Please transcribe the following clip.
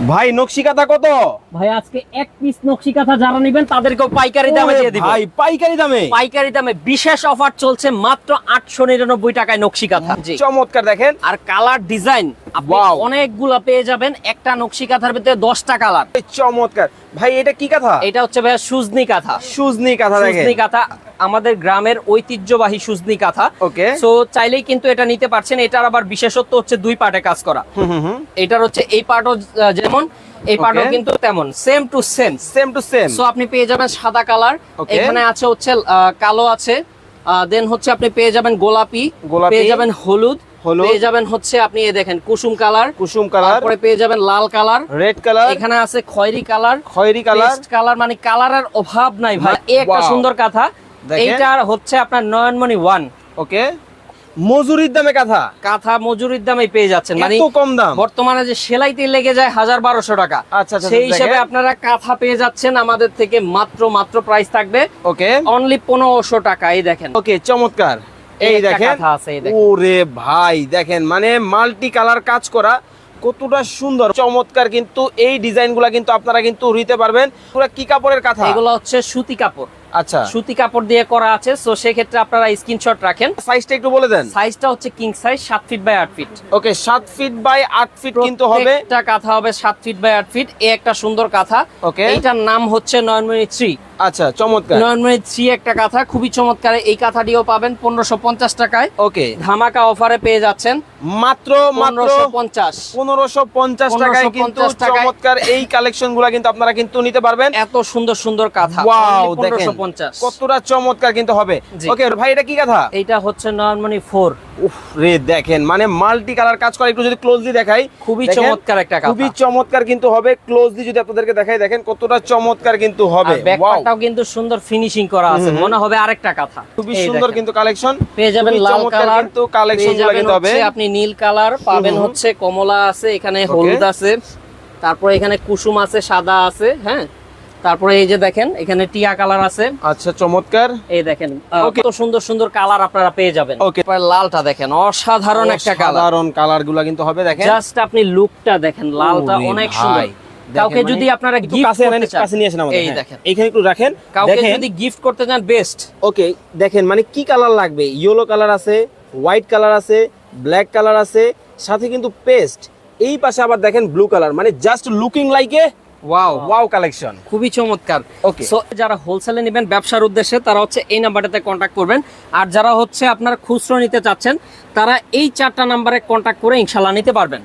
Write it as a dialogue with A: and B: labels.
A: ভাই নকশি কাঁথা কত?
B: ভাই আজকে এক পিস নকশি কাঁথা যারা নেবেন তাদেরকেও পাইকারি দামে দিয়ে দিব।
A: ভাই পাইকারি দামে?
B: পাইকারি দামে বিশেষ অফার চলছে মাত্র আটশো নিরানব্বই টাকায় নকশি কাঁথা জি।
A: চমৎকার দেখেন।
B: আর কালার ডিজাইন আপনি. অনেকগুলা পেয়ে যাবেন একটা নকশি কাঁথার ভিতরে দশটা কালার।
A: এই চমৎকার। ভাই এটা কি কাঁথা?
B: এটা হচ্ছে ভাইয়া সুজনি কাঁথা।
A: সুজনি কাঁথা দেখেন।
B: সুজনি কাঁথা আমাদের গ্রামের ঐতিহ্যবাহী সুজনি কাঁথা।
A: ওকে।
B: সো চাইলেই কিন্তু এটা নিতে পারছেন। এটার আবার বিশেষত্ব হচ্ছে দুই পার্টে কাজ করা। এটার হচ্ছে এই পার্টও যেমন এই
A: Okay.
B: কিন্তু তেমন same to same
A: same to same
B: so আপনি পেয়ে যাবেন সাদা কালার। এখানে আছে হচ্ছে কালো আছে। দেন হচ্ছে আপনি পেয়ে যাবেন গোলাপি। পেয়ে যাবেন হলুদ। পেয়ে যাবেন হচ্ছে আপনি এই দেখেন কুসুম কালার।
A: কুসুম কালার।
B: তারপরে পেয়ে যাবেন লাল কালার।
A: Red colour.
B: এখানে আছে খয়েরি কালার।
A: খয়েরি কালার।
B: কালার মানে কালারের অভাব নাই ভাই। এই একটা সুন্দর কথা। এইটার হচ্ছে আপনার নয়নমণি ওয়ান
A: ওকে? মজুরির দামে কাঁথা।
B: কাঁথা মজুরির দামে পেয়ে যাচ্ছেন। মানে
A: কম দাম।
B: বর্তমানে যে সেলাইতে লেগে যায় হাজার বারোশো টাকা।
A: আচ্ছা, আচ্ছা,
B: সেই
A: দেখেন।
B: হিসাবে আপনারা কাঁথা পেয়ে যাচ্ছেন আমাদের থেকে মাত্র মাত্র প্রাইস থাকবে।
A: ওকে।
B: অনলি পনেরোশো টাকা এই দেখেন।
A: ওকে চমৎকার। এই দেখেন। ওরে ভাই দেখেন মানে মাল্টি কালার কাজ করা। কতটা সুন্দর চমৎকার কিন্তু এই ডিজাইনগুলা কিন্তু আপনারা কিন্তু নিতে পারবেন। পুরো কি কাপড়ের কাঁথা?
B: এগুলো হচ্ছে সুতি কাপড়।
A: আচ্ছা।
B: সুতি কাপড় দিয়ে করা আছে তো সেক্ষেত্রে আপনারা স্ক্রিনশট রাখেন।
A: সাইজটা একটু বলে দেন।
B: সাইজটা হচ্ছে কিং সাইজ সাত ফিট বাই আট ফিট
A: ওকে সাত ফিট বাই আট ফিট কিন্তু হবে।
B: একটা কাঁথা হবে সাত ফিট বাই আট ফিট এই একটা সুন্দর কাঁথা।
A: ওকে
B: এইটার নাম হচ্ছে নয়নমণি থ্রি
A: আচ্ছা চমৎকার।
B: নয়নমণি থ্রি একটা কাঁথা খুবই চমৎকার। এই কাঁথাটিও পাবেন পনেরোশো পঞ্চাশ টাকায়।
A: ওকে।
B: ধামাকা অফারে পেয়ে যাচ্ছেন
A: মাত্র
B: পনেরোশো পঞ্চাশ।
A: পনেরোশো পঞ্চাশ টাকায় কিন্তু চমৎকার এই কালেকশনগুলা কিন্তু আপনারা কিন্তু নিতে পারবেন।
B: এত সুন্দর সুন্দর কাঁথা।
A: ওয়াও দেখেন।
B: পঞ্চাশ।
A: কতটা চমৎকার কিন্তু হবে। ওকে ভাই এটা কি কথা?
B: এটা হচ্ছে নয়নমণি ফোর
A: উফ রে দেখেন মানে মাল্টি কালার কাজ করে একটু যদি ক্লোজলি দেখাই।
B: খুবই চমৎকার একটা
A: খুবই চমৎকার কিন্তু হবে। ক্লোজলি যদি আপনাদেরকে দেখাই দেখেন কতটা চমৎকার কিন্তু হবে।
B: আর ব্যাক কিন্তু সুন্দর ফিনিশিং করা আছে। মনে হবে আরেকটা কাঁথা।
A: খুবই সুন্দর কিন্তু কালেকশন।
B: পেয়ে যাবেন লাল কালার।
A: কিন্তু কালেকশন কিন্তু হবে।
B: আপনি নীল কালার পাবেন হচ্ছে কমলা আছে এখানে হলুদ আছে। তারপরে এখানে কুসুম আছে সাদা আছে হ্যাঁ? তারপরে এই যে দেখেন এখানে টিয়া কালার আছে।
A: আচ্ছা চমৎকার।
B: এই দেখেন. কত সুন্দর সুন্দর কালার আপনারা পেয়ে যাবেন। ওকে। লালটা দেখেন অসাধারণ একটা কালার।
A: সাধারণ কালারগুলা কিন্তু হবে দেখেন।
B: জাস্ট আপনি লুকটা দেখেন লালটা অনেক। সুন্দর। কাউকে
A: মানে
B: যদি আপনারা গিফট করতে চান।
A: কাছে নিয়ে আসেন আমাদের
B: এই
A: হ্যাঁ।
B: দেখেন।
A: এইখানে একটু রাখেন
B: কাউকে যদি গিফট করতে চান বেস্ট
A: ওকে দেখেন মানে কি কালার লাগবে? ইয়েলো কালার আছে হোয়াইট কালার আছে ব্ল্যাক কালার আছে সাথে কিন্তু পেস্ট এই পাশে আবার দেখেন ব্লু কালার মানে just looking like a
B: wow
A: wow collection
B: খুবই চমৎকার।
A: Okay.
B: সো যারা হোলসেলে নেবেন ব্যবসার উদ্দেশ্যে তারা হচ্ছে এই নাম্বারটাতে কন্ট্যাক্ট করবেন। আর যারা হচ্ছে আপনারা খুচরো নিতে চাচ্ছেন তারা এই চারটা নাম্বারে কন্ট্যাক্ট করে ইনশাল্লাহ নিতে পারবেন।